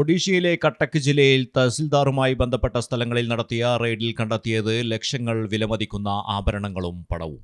ഒഡീഷയിലെ കട്ടക് ജില്ലയിൽ തഹസിൽദാറുമായി ബന്ധപ്പെട്ട സ്ഥലങ്ങളിൽ നടത്തിയ റെയ്ഡിൽ കണ്ടെത്തിയത് ലക്ഷങ്ങൾ വിലമതിക്കുന്ന ആഭരണങ്ങളും പണവും.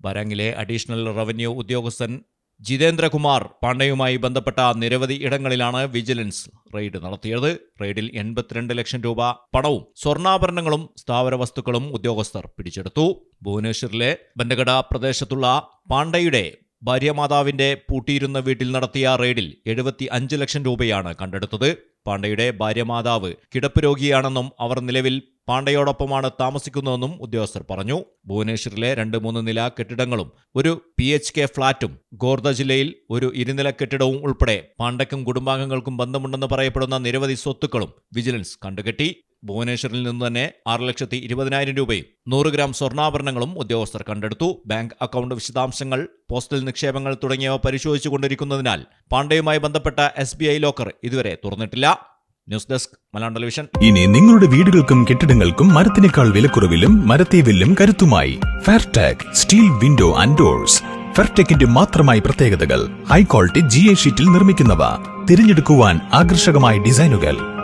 ബരാങ്ങിലെ അഡീഷണൽ റവന്യൂ ഉദ്യോഗസ്ഥൻ ജിതേന്ദ്രകുമാർ പാണ്ഡയുമായി ബന്ധപ്പെട്ട നിരവധി ഇടങ്ങളിലാണ് വിജിലൻസ് റെയ്ഡ് നടത്തിയത്. റെയ്ഡിൽ എൺപത്തിരണ്ട് ലക്ഷം രൂപ പണവും സ്വർണാഭരണങ്ങളും സ്ഥാവര വസ്തുക്കളും ഉദ്യോഗസ്ഥർ പിടിച്ചെടുത്തു. ഭുവനേശ്വറിലെ ബന്ധഗഡ പ്രദേശത്തുള്ള പാണ്ഡയുടെ ഭാര്യമാതാവിന്റെ പൂട്ടിയിരുന്ന വീട്ടിൽ നടത്തിയ റെയ്ഡിൽ എഴുപത്തി അഞ്ച് ലക്ഷം രൂപയാണ് കണ്ടെടുത്തത്. പാണ്ഡയുടെ ഭാര്യമാതാവ് കിടപ്പ് രോഗിയാണെന്നും അവർ നിലവിൽ പാണ്ഡയോടൊപ്പമാണ് താമസിക്കുന്നതെന്നും ഉദ്യോഗസ്ഥർ പറഞ്ഞു. ഭുവനേശ്വറിലെ രണ്ട് മൂന്ന് നില കെട്ടിടങ്ങളും ഒരു പി എച്ച് കെ ഫ്ളാറ്റും ഗോർദ ജില്ലയിൽ ഒരു ഇരുനില കെട്ടിടവും ഉൾപ്പെടെ പാണ്ഡയ്ക്കും കുടുംബാംഗങ്ങൾക്കും ബന്ധമുണ്ടെന്ന് പറയപ്പെടുന്ന നിരവധി സ്വത്തുക്കളും വിജിലൻസ് കണ്ടുകെട്ടി. ഭുവനേശ്വറിൽ നിന്ന് തന്നെ ആറ് ലക്ഷത്തി ഇരുപതിനായിരം രൂപയും നൂറ് ഗ്രാം സ്വർണാഭരണങ്ങളും ഉദ്യോഗസ്ഥർ കണ്ടെടുത്തു. ബാങ്ക് അക്കൗണ്ട് വിശദാംശങ്ങൾ പോസ്റ്റൽ നിക്ഷേപങ്ങൾ തുടങ്ങിയവ പരിശോധിച്ചുകൊണ്ടിരിക്കുന്നതിനാൽ പാണ്ഡയുമായി ബന്ധപ്പെട്ട എസ് ബി ഐ ലോക്കർ ഇതുവരെ തുറന്നിട്ടില്ല. News desk Malayalam television. ഇനി നിങ്ങളുടെ വീടുകൾക്കും കെട്ടിടങ്ങൾക്കും മരത്തിനേക്കാൾ വിലക്കുറവിലും മരത്തെ വില്ലും കരുത്തുമായി. Fairtag steel window and doors ഫെയർടെക്കിന്റെ മാത്രമായി പ്രത്യേകതകൾ. ഹൈ ക്വാളിറ്റി ജി എ ഷീറ്റിൽ നിർമ്മിക്കുന്നവ. തിരഞ്ഞെടുക്കുവാൻ ആകർഷകമായ ഡിസൈനുകൾ.